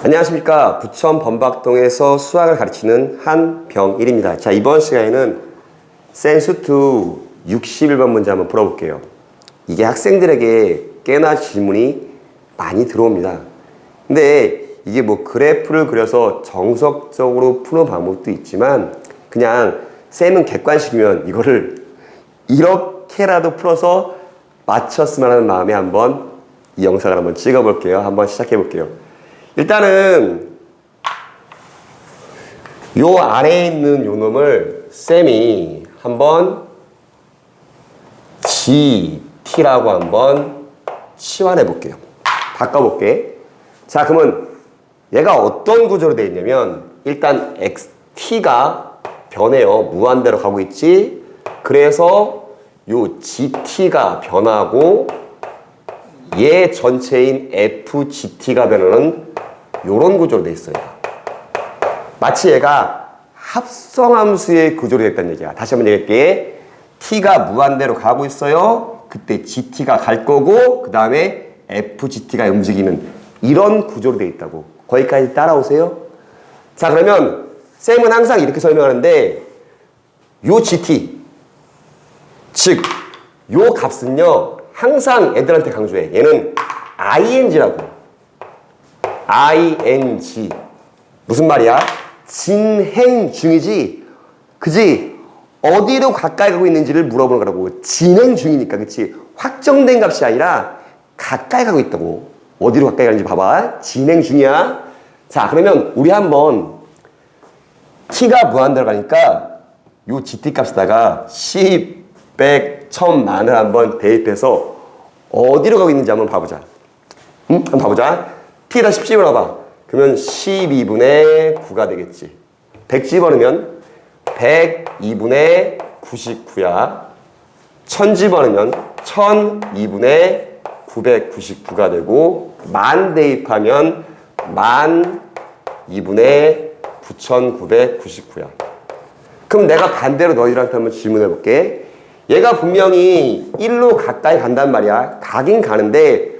안녕하십니까. 부천 범박동에서 수학을 가르치는 한병일입니다. 자, 이번 시간에는 센스2 61번 문제 한번 풀어볼게요. 이게 학생들에게 꽤나 질문이 많이 들어옵니다. 근데 이게 뭐 그래프를 그려서 정석적으로 푸는 방법도 있지만 그냥 쌤은 객관식이면 이거를 이렇게라도 풀어서 맞췄으면 하는 마음에 한번 이 영상을 한번 찍어볼게요. 한번 시작해볼게요. 일단은 요 아래에 있는 요 놈을 쌤이 한번 GT라고 한번 치환해 볼게요. 바꿔 볼게. 자, 그러면 얘가 어떤 구조로 되어 있냐면 일단 XT가 변해요. 무한대로 가고 있지. 그래서 요 GT가 변하고 얘 전체인 FGT가 변하는 요런 구조로 되어 있어요. 마치 얘가 합성함수의 구조로 됐다는 얘기야. 다시 한번 얘기할게. t가 무한대로 가고 있어요. 그때 gt가 갈 거고 그 다음에 fgt가 움직이는 이런 구조로 되어 있다고. 거기까지 따라오세요. 자 그러면 쌤은 항상 이렇게 설명하는데 요 gt 즉 요 값은요 항상 애들한테 강조해. 얘는 ing라고. Ing 무슨 말이야? 진행 중이지. 그지? 어디로 가까이 가고 있는지를 물어보는 거라고. 진행 중이니까, 그치? 확정된 값이 아니라 가까이 가고 있다고. 어디로 가까이 가는지 봐봐. 진행 중이야. 자, 그러면 우리 한번 t가 무한대로 가니까 요 gt 값에다가 10, 100, 1000만을 한번 대입해서 어디로 가고 있는지 한번 봐보자. 응? 한번 봐보자. T에다 10 집어넣어봐. 그러면 12분의 9가 되겠지. 100 집어넣으면 102분의 99야. 1000 집어넣으면 1002분의 999가 되고 만 대입하면 만 2분의 9999야. 그럼 내가 반대로 너희들한테 한번 질문해 볼게. 얘가 분명히 1로 가까이 간단 말이야. 가긴 가는데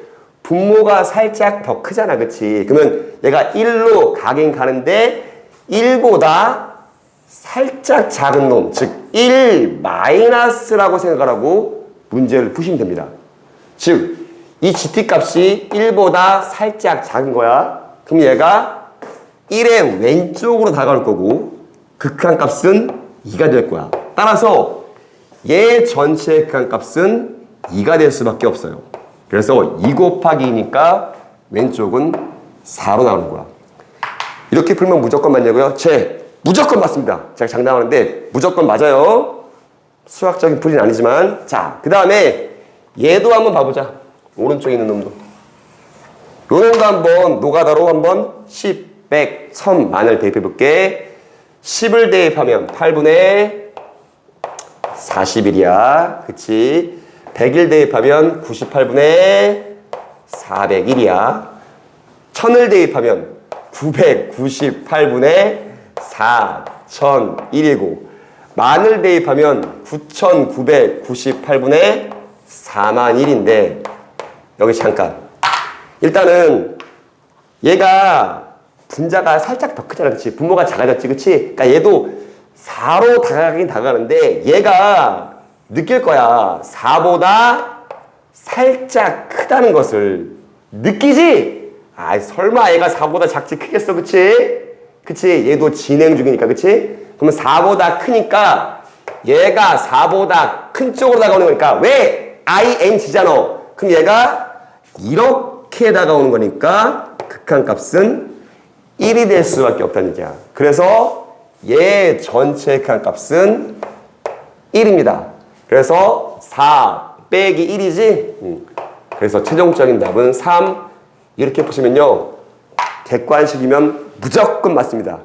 분모가 살짝 더 크잖아. 그치? 그러면 얘가 1로 가긴 가는데 1보다 살짝 작은 놈, 즉 1 마이너스라고 생각을 하고 문제를 푸시면 됩니다. 즉, 이 GT 값이 1보다 살짝 작은 거야. 그럼 얘가 1의 왼쪽으로 다가올 거고 극한 값은 2가 될 거야. 따라서 얘 전체 극한 값은 2가 될 수밖에 없어요. 그래서 2 곱하기 2니까 왼쪽은 4로 나오는 거야. 이렇게 풀면 무조건 맞냐고요? 제 무조건 맞습니다. 제가 장담하는데 무조건 맞아요. 수학적인 풀이는 아니지만 자, 그 다음에 얘도 한번 봐보자. 오른쪽에 있는 놈도. 요 놈도 한번 노가다로 한번 10, 100, 1000, 만을 대입해 볼게. 10을 대입하면 8분의 41이야. 그치? 100일 대입하면 98분의 401이야. 1000을 대입하면 998분의 4001이고 만을 대입하면 9998분의 4만 1인데 여기 잠깐. 일단은 얘가 분자가 살짝 더 크잖아 그치? 분모가 작아졌지 그치? 그러니까 얘도 4로 다가가긴 다가가는데 얘가 느낄 거야 4보다 살짝 크다는 것을 느끼지? 아 설마 얘가 4보다 작지 크겠어 그치? 그치? 얘도 진행 중이니까 그치? 그러면 4보다 크니까 얘가 4보다 큰 쪽으로 다가오는 거니까 왜? ing잖아 그럼 얘가 이렇게 다가오는 거니까 극한값은 1이 될 수밖에 없다는 얘기야 그래서 얘 전체 극한값은 1입니다 그래서 4 빼기 1이지 음. 그래서 최종적인 답은 3 이렇게 보시면요 객관식이면 무조건 맞습니다.